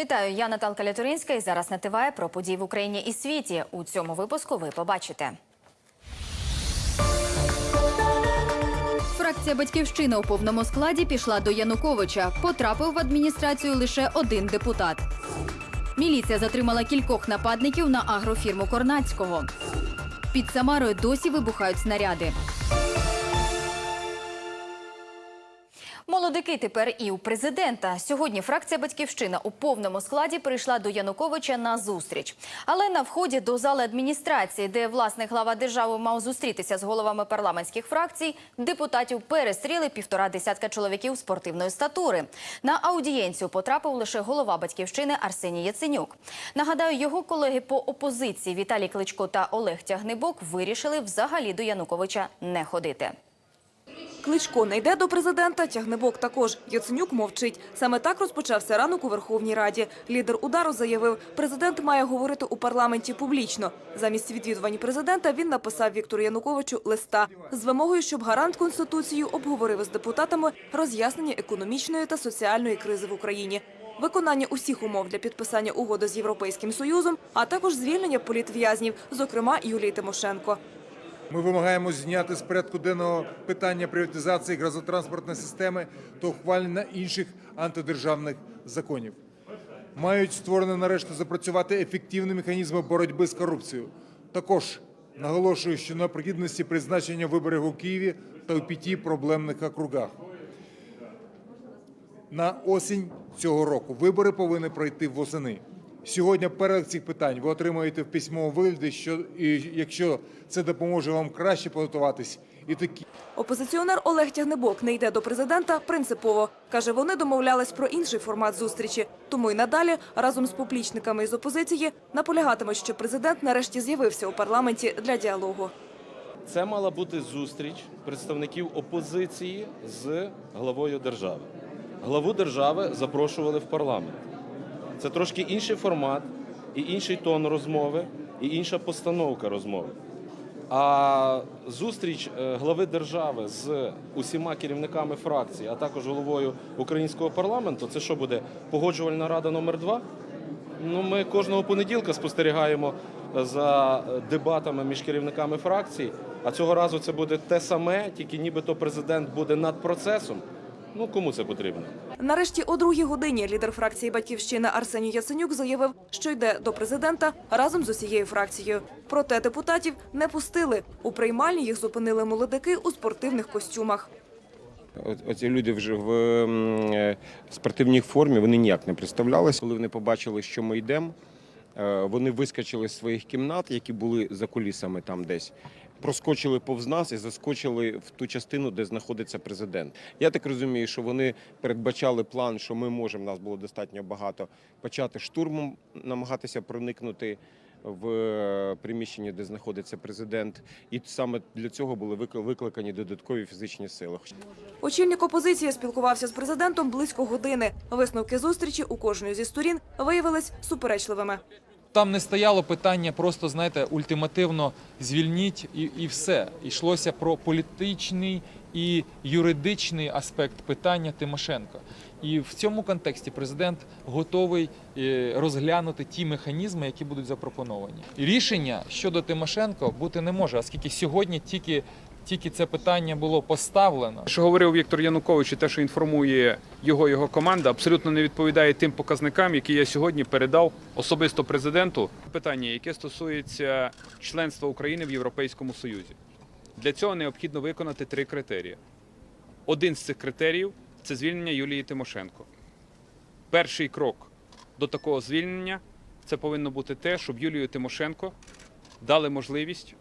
Вітаю, я Наталка Лятуринська і зараз на ТВ про події в Україні і світі. У цьому випуску ви побачите. Фракція Батьківщина у повному складі пішла до Януковича. Потрапив в адміністрацію лише один депутат. Міліція затримала кількох нападників на агрофірму Корнацького. Під Самарою досі вибухають снаряди. Молодики тепер і у президента. Сьогодні фракція Батьківщина у повному складі прийшла до Януковича на зустріч. Але на вході до зали адміністрації, де власне глава держави мав зустрітися з головами парламентських фракцій, депутатів перестріли півтора десятка чоловіків спортивної статури. На аудієнцію потрапив лише голова батьківщини Арсеній Яценюк. Нагадаю, його колеги по опозиції Віталій Кличко та Олег Тягнибок вирішили взагалі до Януковича не ходити. Кличко не йде до президента, тягнебок також. Яценюк мовчить. Саме так розпочався ранок у Верховній Раді. Лідер удару заявив, президент має говорити у парламенті публічно. Замість відвідувань президента він написав Віктору Януковичу листа з вимогою, щоб гарант Конституції обговорив із депутатами роз'яснення економічної та соціальної кризи в Україні. Виконання усіх умов для підписання угоди з Європейським Союзом, а також звільнення політв'язнів, зокрема Юлії Тимошенко. Ми вимагаємо зняти з порядку денного питання приватизації газотранспортної системи та ухвалення інших антидержавних законів. Мають створено нарешті запрацювати ефективні механізми боротьби з корупцією. Також наголошую, що необхідності призначення виборів у Києві та у п'яти проблемних округах. На осінь цього року вибори повинні пройти восени. Сьогодні перегляд цих питань ви отримаєте в письмовому вигляді, що і якщо це допоможе вам краще підготуватись, і такі Опозиціонер Олег Тягнебок не йде до президента принципово. Каже, вони домовлялись про інший формат зустрічі. Тому й надалі разом з поплічниками із опозиції наполягатимуть, що президент нарешті з'явився у парламенті для діалогу. Це мала бути зустріч представників опозиції з главою держави. Главу держави запрошували в парламент. Це трошки інший формат, і інший тон розмови, і інша постановка розмови. А зустріч е, глави держави з усіма керівниками фракцій, а також головою українського парламенту, це що буде погоджувальна рада номер 2 Ну, ми кожного понеділка спостерігаємо за дебатами між керівниками фракцій. А цього разу це буде те саме, тільки нібито президент буде над процесом. Ну кому це потрібно? Нарешті о другій годині лідер фракції «Батьківщина» Арсеній Яценюк заявив, що йде до президента разом з усією фракцією. Проте депутатів не пустили. У приймальні їх зупинили молодики у спортивних костюмах. Оці люди вже в е, спортивній формі вони ніяк не представлялися. Коли вони побачили, що ми йдемо, е, вони вискочили з своїх кімнат, які були за кулісами там десь. Проскочили повз нас і заскочили в ту частину, де знаходиться президент. Я так розумію, що вони передбачали план, що ми можемо, нас було достатньо багато, почати штурмом намагатися проникнути в е, приміщення, де знаходиться президент. І саме для цього були викли- викликані додаткові фізичні сили. Очільник опозиції спілкувався з президентом близько години. Висновки зустрічі у кожної зі сторін виявились суперечливими. Там не стояло питання просто, знаєте, ультимативно звільніть і, і все. Йшлося про політичний і юридичний аспект питання Тимошенко. І в цьому контексті президент готовий е, розглянути ті механізми, які будуть запропоновані. Рішення щодо Тимошенко бути не може, оскільки сьогодні тільки, тільки це питання було поставлено. Що говорив Віктор Янукович, і те, що інформує його його команда, абсолютно не відповідає тим показникам, які я сьогодні передав особисто президенту. Питання, яке стосується членства України в Європейському Союзі. Для цього необхідно виконати три критерії. Один з цих критеріїв це звільнення Юлії Тимошенко. Перший крок до такого звільнення це повинно бути те, щоб Юлію Тимошенко дали можливість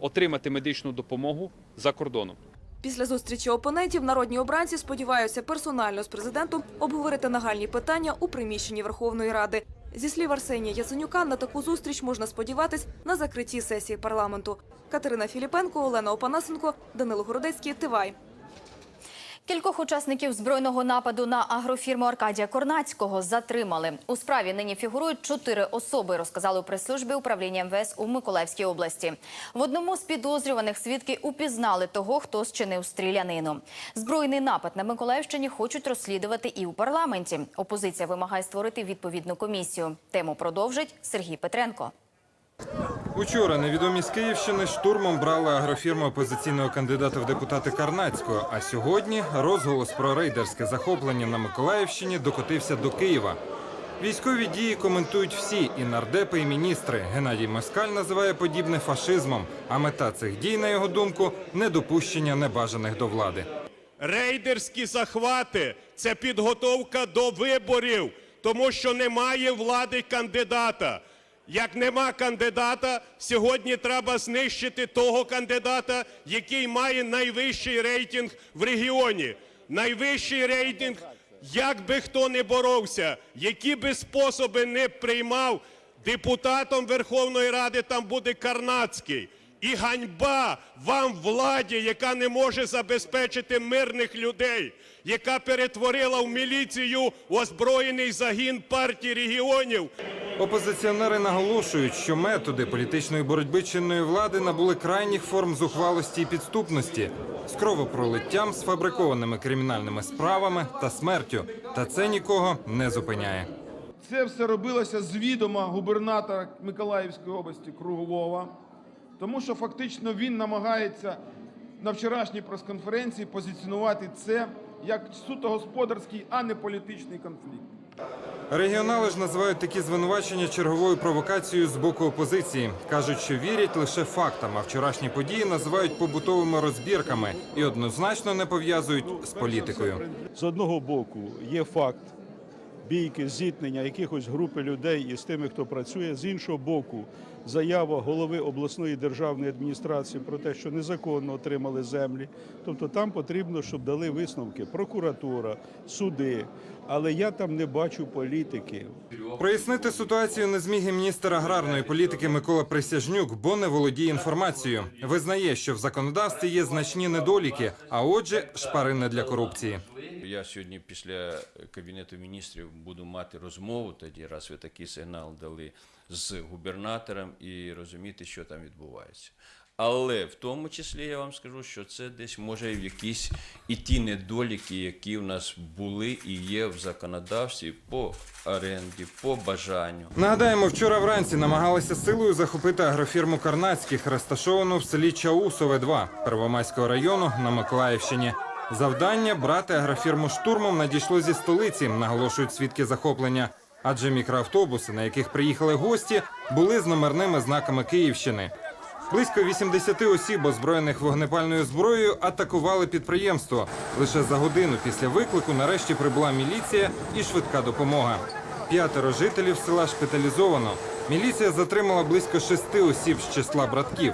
отримати медичну допомогу за кордоном. Після зустрічі опонентів народні обранці сподіваються персонально з президентом обговорити нагальні питання у приміщенні Верховної Ради. Зі слів Арсенія Яценюка, на таку зустріч можна сподіватись на закритті сесії парламенту. Катерина Філіпенко, Олена Опанасенко, Данило Городецький, Тивай. Кількох учасників збройного нападу на агрофірму Аркадія Корнацького затримали. У справі нині фігурують чотири особи, розказали у прес-службі управління МВС у Миколаївській області. В одному з підозрюваних свідки упізнали того, хто зчинив стрілянину. Збройний напад на Миколаївщині хочуть розслідувати і у парламенті. Опозиція вимагає створити відповідну комісію. Тему продовжить Сергій Петренко. Учора невідомі з Київщини штурмом брали агрофірму опозиційного кандидата в депутати Карнацького. А сьогодні розголос про рейдерське захоплення на Миколаївщині докотився до Києва. Військові дії коментують всі і нардепи, і міністри. Геннадій Москаль називає подібне фашизмом. А мета цих дій, на його думку, недопущення небажаних до влади. Рейдерські захвати це підготовка до виборів, тому що немає влади кандидата. Як нема кандидата, сьогодні треба знищити того кандидата, який має найвищий рейтинг в регіоні. Найвищий рейтинг, як би хто не боровся, які би способи не приймав, депутатом Верховної Ради там буде Карнацький. І ганьба вам владі, яка не може забезпечити мирних людей, яка перетворила в міліцію озброєний загін партії регіонів. Опозиціонери наголошують, що методи політичної боротьби чинної влади набули крайніх форм зухвалості і підступності з кровопролиттям, сфабрикованими кримінальними справами та смертю. Та це нікого не зупиняє. Це все робилося з відома губернатора Миколаївської області Круглова, тому що фактично він намагається на вчорашній прес-конференції позиціонувати це як суто господарський, а не політичний конфлікт. Регіонали ж називають такі звинувачення черговою провокацією з боку опозиції. кажуть, що вірять лише фактам, а вчорашні події називають побутовими розбірками і однозначно не пов'язують з політикою. З одного боку є факт бійки, зіткнення якихось групи людей із тими, хто працює. З іншого боку, заява голови обласної державної адміністрації про те, що незаконно отримали землі. Тобто там потрібно, щоб дали висновки прокуратура, суди. Але я там не бачу політики. Прояснити ситуацію не зміг і міністр аграрної політики Микола Присяжнюк, бо не володіє інформацією. Визнає, що в законодавстві є значні недоліки, а отже, шпарини для корупції. Я сьогодні після кабінету міністрів буду мати розмову тоді, раз ви такий сигнал дали з губернатором і розуміти, що там відбувається. Але в тому числі я вам скажу, що це десь може в якісь і ті недоліки, які в нас були і є в законодавстві по оренді, по бажанню. Нагадаємо, вчора вранці намагалися силою захопити агрофірму Карнацьких, розташовану в селі Чаусове 2 Первомайського району на Миколаївщині. Завдання брати агрофірму штурмом надійшло зі столиці, наголошують свідки захоплення. Адже мікроавтобуси, на яких приїхали гості, були з номерними знаками Київщини. Близько 80 осіб, озброєних вогнепальною зброєю, атакували підприємство. Лише за годину після виклику нарешті прибула міліція і швидка допомога. П'ятеро жителів села шпиталізовано. Міліція затримала близько шести осіб з числа братків.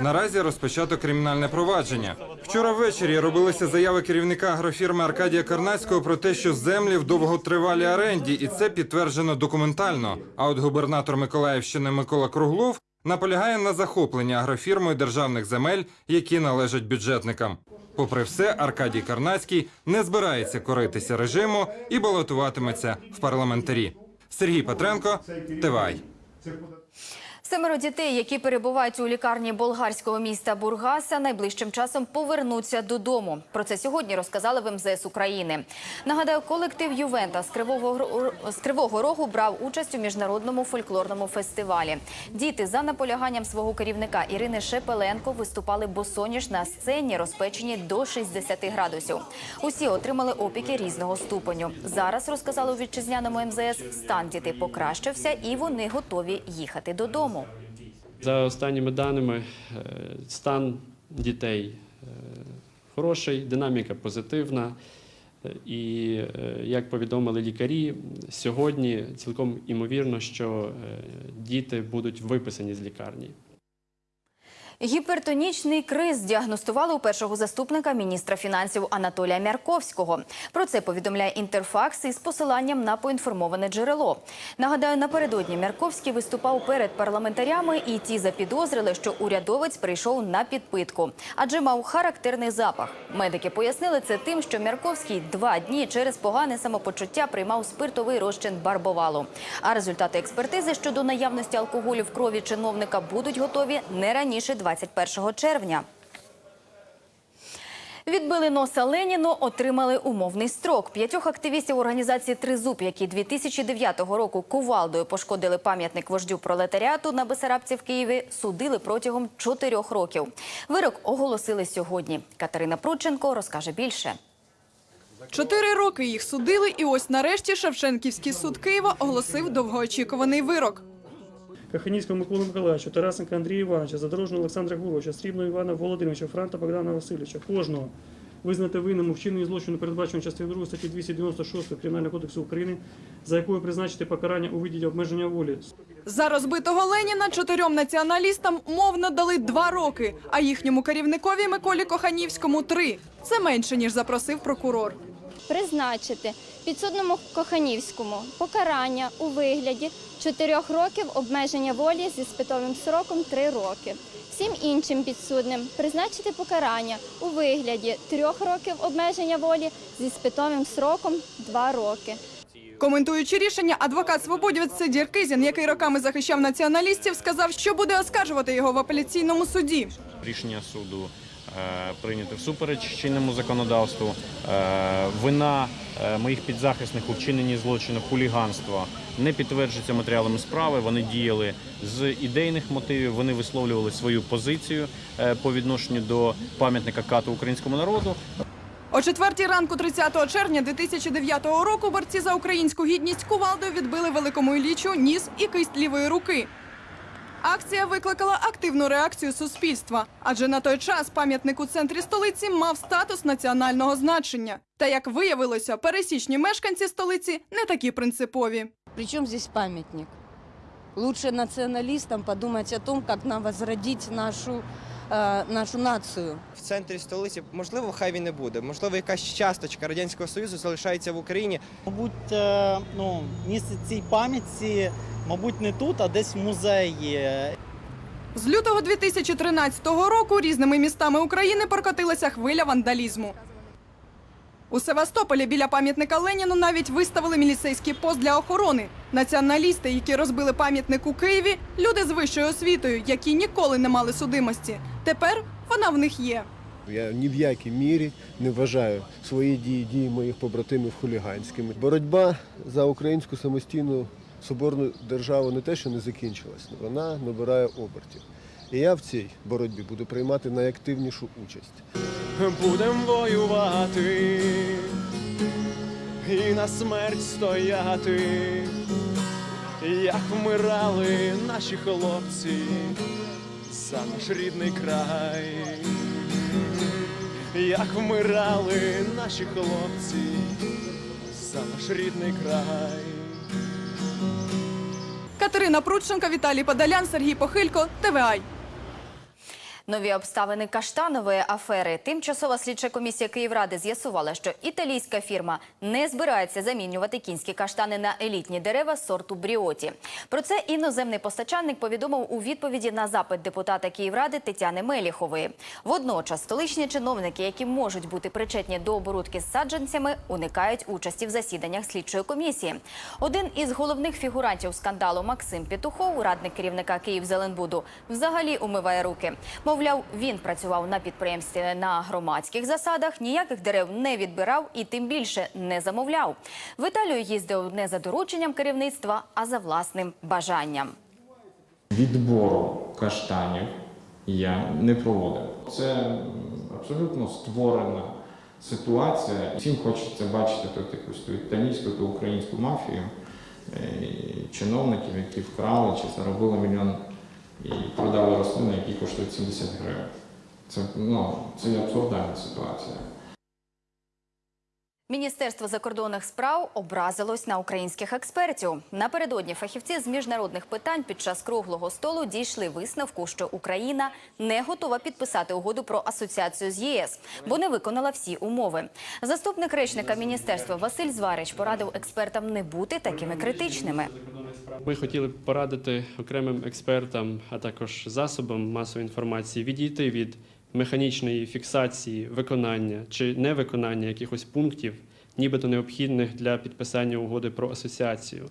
Наразі розпочато кримінальне провадження. Вчора ввечері робилися заяви керівника агрофірми Аркадія Карнацького про те, що землі в довготривалій оренді, і це підтверджено документально. А от губернатор Миколаївщини Микола Круглов наполягає на захопленні агрофірмою державних земель, які належать бюджетникам. Попри все, Аркадій Карнацький не збирається коритися режиму і балотуватиметься в парламентарі. Сергій Петренко, ТВАЙ. Семеро дітей, які перебувають у лікарні болгарського міста Бургаса, найближчим часом повернуться додому. Про це сьогодні розказали в МЗС України. Нагадаю, колектив Ювента з Кривого, з Кривого Рогу брав участь у міжнародному фольклорному фестивалі. Діти за наполяганням свого керівника Ірини Шепеленко виступали босоніж на сцені, розпечені до 60 градусів. Усі отримали опіки різного ступеню. Зараз розказали у вітчизняному МЗС, стан дітей покращився і вони готові їхати додому. За останніми даними, е, стан дітей е, хороший, динаміка позитивна. Е, І як повідомили лікарі, сьогодні цілком імовірно, що діти будуть виписані з лікарні. Гіпертонічний криз діагностували у першого заступника міністра фінансів Анатолія Мярковського. Про це повідомляє Інтерфакс із посиланням на поінформоване джерело. Нагадаю, напередодні Мярковський виступав перед парламентарями, і ті запідозрили, що урядовець прийшов на підпитку, адже мав характерний запах. Медики пояснили це тим, що Мярковський два дні через погане самопочуття приймав спиртовий розчин барбовалу. А результати експертизи щодо наявності алкоголю в крові чиновника будуть готові не раніше 21 червня. Відбили носа Леніну, отримали умовний строк. П'ятьох активістів організації Тризуб, які 2009 року кувалдою пошкодили пам'ятник вождю пролетаріату на Бесарабці в Києві, судили протягом чотирьох років. Вирок оголосили сьогодні. Катерина Прудченко розкаже більше. Чотири роки їх судили, і ось нарешті Шевченківський суд Києва оголосив довгоочікуваний вирок. Каханівського Миколу Миколаївича, Тарасенка Андрія Івановича, Задорожного Олександра Гуровича, Срібного Івана Володимировича, Франта Богдана Васильовича, кожного визнати винним у вчиненні злочину, передбаченого частиною 2 статті 296 Кримінального кодексу України, за якою призначити покарання у виді обмеження волі. За розбитого Леніна чотирьом націоналістам умовно дали два роки, а їхньому керівникові Миколі Коханівському три. Це менше ніж запросив прокурор. Призначити підсудному Коханівському покарання у вигляді 4 років обмеження волі зі спитовим сроком 3 роки. Всім іншим підсудним призначити покарання у вигляді 3 років обмеження волі зі спитовим сроком 2 роки. Коментуючи рішення, адвокат свободівець Сидір Кизін, який роками захищав націоналістів, сказав, що буде оскаржувати його в апеляційному суді. Рішення суду е, прийняте всупереч чинному законодавству. Е, Вина е, моїх підзахисних у вчиненні злочину хуліганства не підтверджується матеріалами справи. Вони діяли з ідейних мотивів. Вони висловлювали свою позицію по відношенню до пам'ятника кату українському народу. О четвертій ранку 30 червня 2009 року борці за українську гідність кувалдою відбили великому Іллічу ніс і кисть лівої руки. Акція викликала активну реакцію суспільства, адже на той час пам'ятник у центрі столиці мав статус національного значення. Та як виявилося, пересічні мешканці столиці не такі принципові. Причому здесь памятник? Лучше націоналістам подумати о том, як нам возродити нашу, нашу нацию. в центрі столиці, можливо, хай він не буде. Можливо, якась часточка Радянського Союзу залишається в Україні. Мабуть, е, ну, місце цій пам'ятці, мабуть, не тут, а десь в музеї. З лютого 2013 року різними містами України прокотилася хвиля вандалізму. У Севастополі біля пам'ятника Леніну навіть виставили міліцейський пост для охорони. Націоналісти, які розбили пам'ятник у Києві, люди з вищою освітою, які ніколи не мали судимості. Тепер вона в них є. Я ні в якій мірі не вважаю свої дії, дії моїх побратимів хуліганськими. Боротьба за українську самостійну соборну державу не те, що не закінчилась, вона набирає обертів. І я в цій боротьбі буду приймати найактивнішу участь. Будем воювати і на смерть стояти, як вмирали наші хлопці за наш рідний край, як вмирали наші хлопці за наш рідний край. Катерина Прудченка, Віталій Подолян, Сергій Похилько, ТВАЙ. Нові обставини каштанової афери. Тимчасова слідча комісія Київради з'ясувала, що італійська фірма не збирається замінювати кінські каштани на елітні дерева сорту Бріоті. Про це іноземний постачальник повідомив у відповіді на запит депутата Київради Тетяни Меліхової. Водночас столичні чиновники, які можуть бути причетні до оборудки з саджанцями, уникають участі в засіданнях слідчої комісії. Один із головних фігурантів скандалу Максим Петухов, радник керівника Київзеленбуду, взагалі умиває руки. Мовляв, він працював на підприємстві на громадських засадах, ніяких дерев не відбирав і тим більше не замовляв. В Італію їздив не за дорученням керівництва, а за власним бажанням. Відбору каштанів я не проводив. Це абсолютно створена ситуація. Всім хочеться бачити тут якусь ту італійську та українську мафію е, чиновників, які вкрали чи заробили мільйон і продали рослини, які коштують 70 гривень. Це, ну, це абсурдальна ситуація. Міністерство закордонних справ образилось на українських експертів. Напередодні фахівці з міжнародних питань під час круглого столу дійшли висновку, що Україна не готова підписати угоду про асоціацію з ЄС, бо не виконала всі умови. Заступник речника міністерства Василь Зварич порадив експертам не бути такими критичними. Ми хотіли б порадити окремим експертам, а також засобам масової інформації відійти від механічної фіксації виконання чи невиконання якихось пунктів, нібито необхідних для підписання угоди про асоціацію.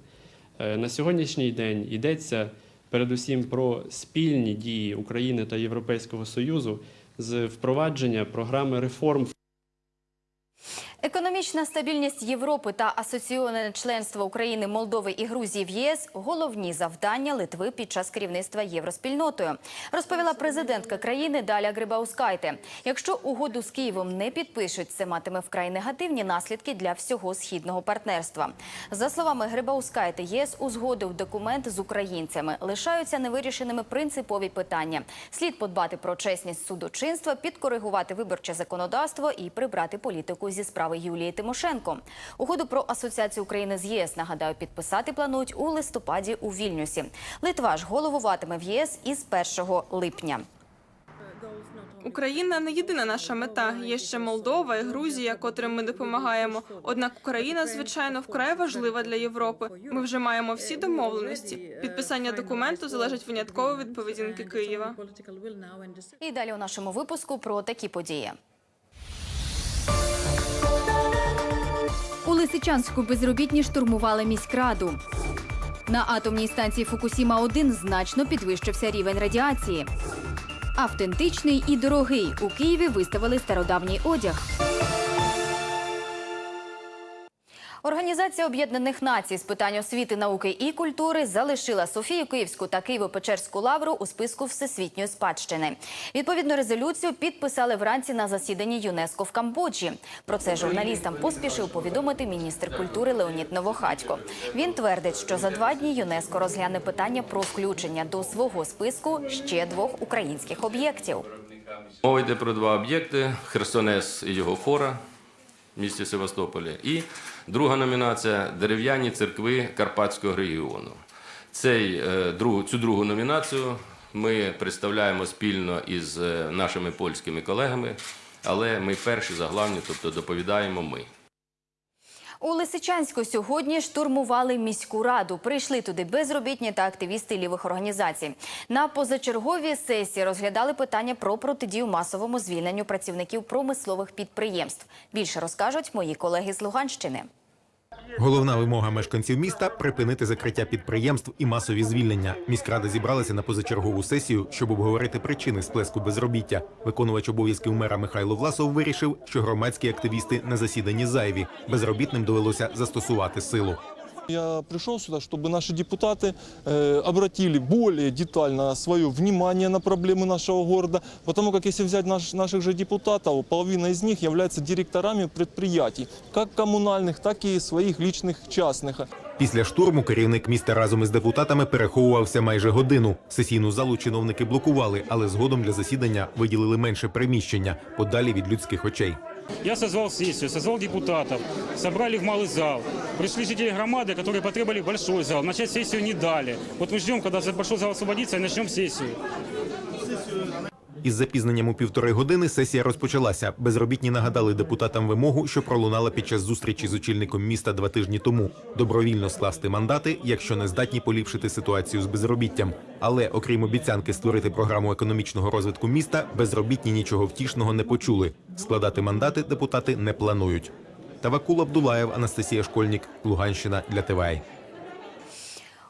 Е, На сьогоднішній день йдеться передусім про спільні дії України та Європейського Союзу з впровадження програми реформ Економічна стабільність Європи та асоційоване членство України, Молдови і Грузії в ЄС головні завдання Литви під час керівництва євроспільнотою, розповіла президентка країни Даля Грибаускайте. Якщо угоду з Києвом не підпишуть, це матиме вкрай негативні наслідки для всього східного партнерства. За словами Грибаускайте, ЄС узгодив документ з українцями. Лишаються невирішеними принципові питання. Слід подбати про чесність судочинства, підкоригувати виборче законодавство і прибрати політику зі справи Юлії Тимошенко. Угоду про асоціацію України з ЄС нагадаю підписати планують у листопаді у Вільнюсі. Литва ж головуватиме в ЄС із 1 липня. Україна не єдина наша мета. Є ще Молдова і Грузія, котрим ми допомагаємо. Однак Україна, звичайно, вкрай важлива для Європи. Ми вже маємо всі домовленості. Підписання документу залежить винятково від поведінки Києва. І далі у нашому випуску про такі події. Лисичанську безробітні штурмували міськраду. На атомній станції Фукусіма-1 значно підвищився рівень радіації. Автентичний і дорогий. У Києві виставили стародавній одяг. Організація Об'єднаних Націй з питань освіти, науки і культури залишила Софію Київську та Києво-Печерську лавру у списку всесвітньої спадщини. Відповідну резолюцію підписали вранці на засіданні ЮНЕСКО в Камбоджі. Про це журналістам поспішив повідомити міністр культури Леонід Новохатько. Він твердить, що за два дні ЮНЕСКо розгляне питання про включення до свого списку ще двох українських об'єктів. Мова йде про два об'єкти: Херсонес і його фора місті Севастополі. І друга номінація дерев'яні церкви Карпатського регіону. Цей, е, цю другу номінацію ми представляємо спільно із е, нашими польськими колегами, але ми перші заглавні, тобто доповідаємо ми. У Лисичанську сьогодні штурмували міську раду. Прийшли туди безробітні та активісти лівих організацій. На позачерговій сесії розглядали питання про протидію масовому звільненню працівників промислових підприємств. Більше розкажуть мої колеги з Луганщини. Головна вимога мешканців міста припинити закриття підприємств і масові звільнення. Міськрада зібралася на позачергову сесію, щоб обговорити причини сплеску безробіття. Виконувач обов'язків мера Михайло Власов вирішив, що громадські активісти на засіданні зайві. Безробітним довелося застосувати силу. Я пришел сюда, чтобы наши депутаты э, обратили более детально свое внимание на проблемы нашего города, потому как если взять наш, наших же депутатов, половина из них являются директорами предприятий, как коммунальных, так и своих личных частных. Після штурму керівник міста разом із депутатами переховувався майже годину. Сесійну залу чиновники блокували, але згодом для засідання виділили менше приміщення подалі від людських очей. Я созвал сессию, созвал депутатов, собрали в малый зал. Пришли жители громады, которые потребовали большой зал. Начать сессию не дали. Вот мы ждем, когда большой зал освободится, и начнем сессию. Із запізненням у півтори години сесія розпочалася. Безробітні нагадали депутатам вимогу, що пролунала під час зустрічі з очільником міста два тижні тому. Добровільно скласти мандати, якщо не здатні поліпшити ситуацію з безробіттям. Але окрім обіцянки створити програму економічного розвитку міста, безробітні нічого втішного не почули. Складати мандати депутати не планують. Тавакул Абдулаєв, Анастасія Школьник, Луганщина для ТВА.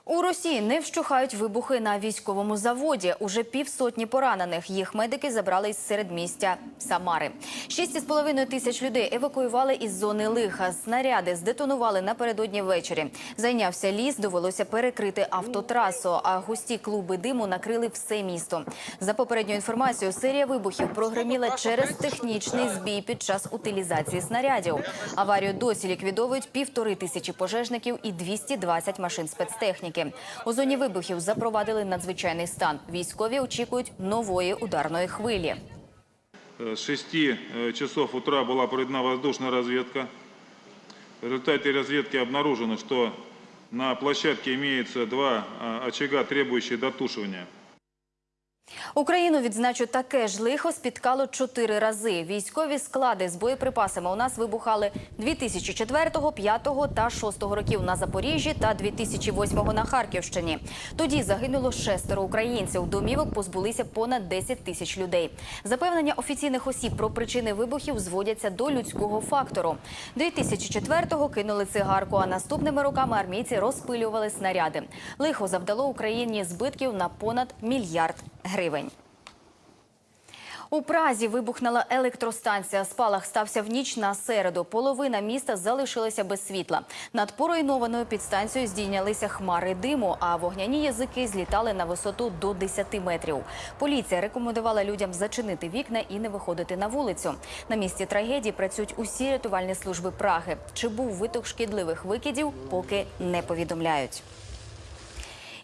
У Росії не вщухають вибухи на військовому заводі. Уже півсотні поранених. Їх медики забрали із середмістя Самари. Шість із половиною тисяч людей евакуювали із зони лиха. Снаряди здетонували напередодні ввечері. Зайнявся ліс, довелося перекрити автотрасу, а густі клуби диму накрили все місто. За попередньою інформацією, серія вибухів прогреміла через технічний збій під час утилізації снарядів. Аварію досі ліквідовують півтори тисячі пожежників і 220 машин спецтехніки. У зоні вибухів запровадили надзвичайний стан. Військові очікують нової ударної хвилі. З 6 часов утра була проведена воздушная разведка В результате разведки обнаружено, что на площадке имеется два очага, требующие дотушивания. Україну відзначу таке ж лихо спіткало чотири рази. Військові склади з боєприпасами у нас вибухали 2004, 5 та 6 років на Запоріжжі та 2008 на Харківщині. Тоді загинуло шестеро українців. Домівок позбулися понад 10 тисяч людей. Запевнення офіційних осіб про причини вибухів зводяться до людського фактору. 2004-го кинули цигарку, а наступними роками армійці розпилювали снаряди. Лихо завдало Україні збитків на понад мільярд гривень. У Празі вибухнула електростанція. Спалах стався в ніч на середу. Половина міста залишилася без світла. Над поруйнованою підстанцією здійнялися хмари диму, а вогняні язики злітали на висоту до 10 метрів. Поліція рекомендувала людям зачинити вікна і не виходити на вулицю. На місці трагедії працюють усі рятувальні служби Праги. Чи був виток шкідливих викидів, поки не повідомляють.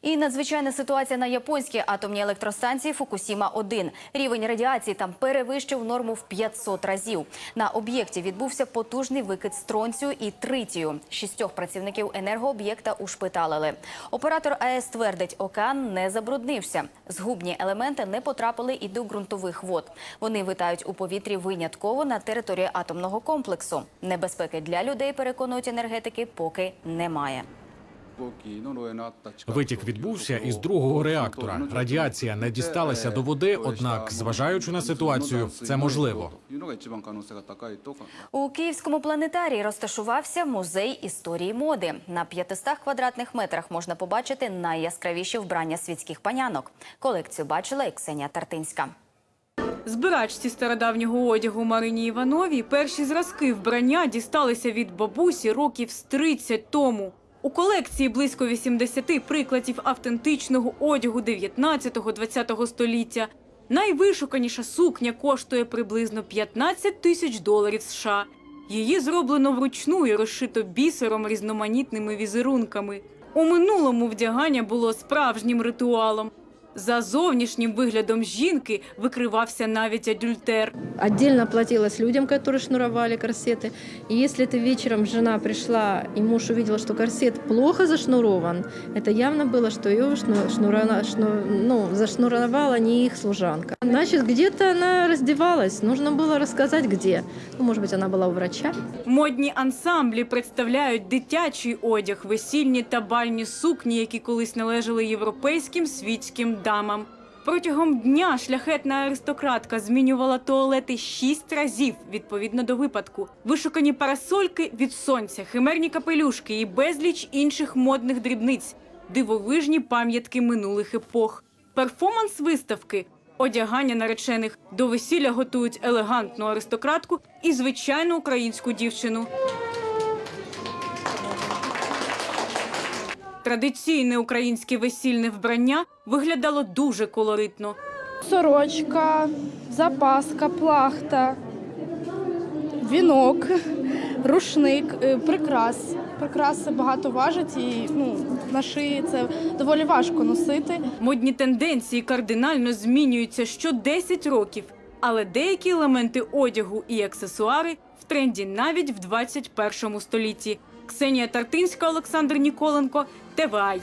І надзвичайна ситуація на японській атомній електростанції Фукусіма-1. Рівень радіації там перевищив норму в 500 разів. На об'єкті відбувся потужний викид стронцію і тритію. Шістьох працівників енергооб'єкта ушпиталили. Оператор АЕС твердить, океан не забруднився. Згубні елементи не потрапили і до ґрунтових вод. Вони витають у повітрі винятково на території атомного комплексу. Небезпеки для людей, переконують енергетики, поки немає. Витік відбувся із другого реактора. Радіація не дісталася до води, однак, зважаючи на ситуацію, це можливо. У Київському планетарії розташувався музей історії моди. На 500 квадратних метрах можна побачити найяскравіші вбрання світських панянок. Колекцію бачила і Ксенія Тартинська. Збирачці стародавнього одягу Марині Івановій перші зразки вбрання дісталися від бабусі років з 30 тому. У колекції близько 80 прикладів автентичного одягу 19-20 століття. Найвишуканіша сукня коштує приблизно 15 тисяч доларів США. Її зроблено вручну і розшито бісером різноманітними візерунками. У минулому вдягання було справжнім ритуалом. За зовнішнім виглядом жінки викривався навіть адюльтер. Отдельно платилось людям, которые шнуровали корсеты. И если ты вечером жена пришла, и муж увидел, что корсет плохо зашнурован, это явно было, что ее шну- шнура- шну- ну, зашнуровала не их служанка. Значит, где-то она раздевалась. Нужно было рассказать, где. Ну, может быть, она была у врача. Модні ансамблі представляють дитячий одяг, весільні та бальні сукні, які колись належали європейським світським дамам. Протягом дня шляхетна аристократка змінювала туалети шість разів відповідно до випадку. Вишукані парасольки від сонця, химерні капелюшки і безліч інших модних дрібниць, дивовижні пам'ятки минулих епох. Перформанс виставки. Одягання наречених до весілля готують елегантну аристократку і звичайну українську дівчину. Традиційне українське весільне вбрання виглядало дуже колоритно. Сорочка, запаска, плахта, вінок, рушник, е, прикрас. Прикраси багато важать і ну, на шиї це доволі важко носити. Модні тенденції кардинально змінюються що 10 років, але деякі елементи одягу і аксесуари в тренді навіть в 21 столітті. Ксенія Тартинська, Олександр Ніколенко, ТВАЙ.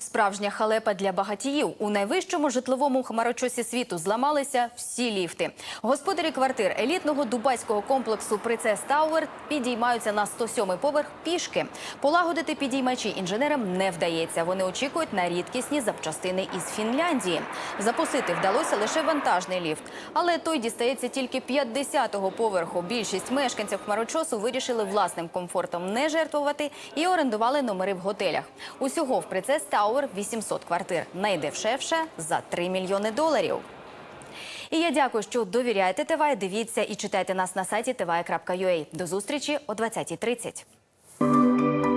Справжня халепа для багатіїв. У найвищому житловому хмарочосі світу зламалися всі ліфти. Господарі квартир елітного дубайського комплексу Принцес Тауер підіймаються на 107-й поверх пішки. Полагодити підіймачі інженерам не вдається. Вони очікують на рідкісні запчастини із Фінляндії. Запустити вдалося лише вантажний ліфт, але той дістається тільки 50-го поверху. Більшість мешканців хмарочосу вирішили власним комфортом не жертвувати і орендували номери в готелях. Усього в Принцес Тауер 800 квартир. Найдешевше за 3 мільйони доларів. І я дякую, що довіряєте ТВА. Дивіться і читайте нас на сайті tva.ua. До зустрічі о 20.30.